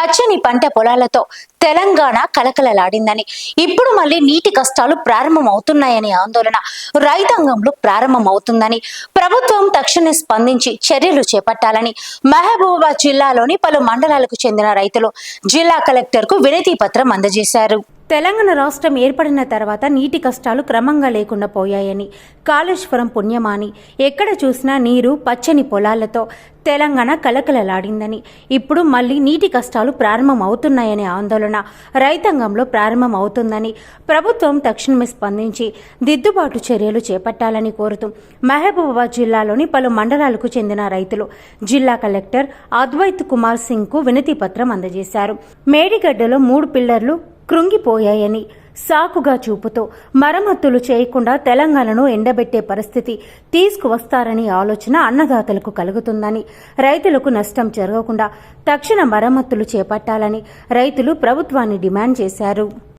పచ్చని పంట పొలాలతో తెలంగాణ కలకలలాడిందని. ఇప్పుడు మళ్ళీ నీటి కష్టాలు ప్రారంభమవుతున్నాయనే ఆందోళన రైతాంగంలో ప్రారంభం అవుతుందని ప్రభుత్వం తక్షణమే స్పందించి చర్యలు చేపట్టాలని మహబూబాబాద్ జిల్లాలోని పలు మండలాలకు చెందిన రైతులు జిల్లా కలెక్టర్కు వినతి పత్రం అందజేశారు. తెలంగాణ రాష్ట్రం ఏర్పడిన తర్వాత నీటి కష్టాలు క్రమంగా లేకుండా పోయాయని కాళేశ్వరం పుణ్యమాని ఎక్కడ చూసినా నీరు పచ్చని పొలాలతో తెలంగాణ కలకలలాడిందని. ఇప్పుడు మళ్ళీ నీటి కష్టాలు ప్రారంభం అవుతున్నాయనే ఆందోళన రైతాంగంలో ప్రారంభం అవుతుందని ప్రభుత్వం తక్షణమే స్పందించి దిద్దుబాటు చర్యలు చేపట్టాలని కోరుతూ మహబూబాబాద్ జిల్లాలోని పలు మండలాలకు చెందిన రైతులు జిల్లా కలెక్టర్ అద్వైత్ కుమార్ సింగ్కు వినతి పత్రం అందజేశారు. మేడిగడ్డలో మూడు పిల్లర్లు కృంగిపోయాయని సాకుగా చూపుతూ మరమ్మతులు చేయకుండా తెలంగాణను ఎండబెట్టే పరిస్థితి తీసుకువస్తారని ఆలోచన అన్నదాతలకు కలుగుతుందని రైతులకు నష్టం జరగకుండా తక్షణ మరమ్మతులు చేపట్టాలని రైతులు ప్రభుత్వాన్ని డిమాండ్ చేశారు.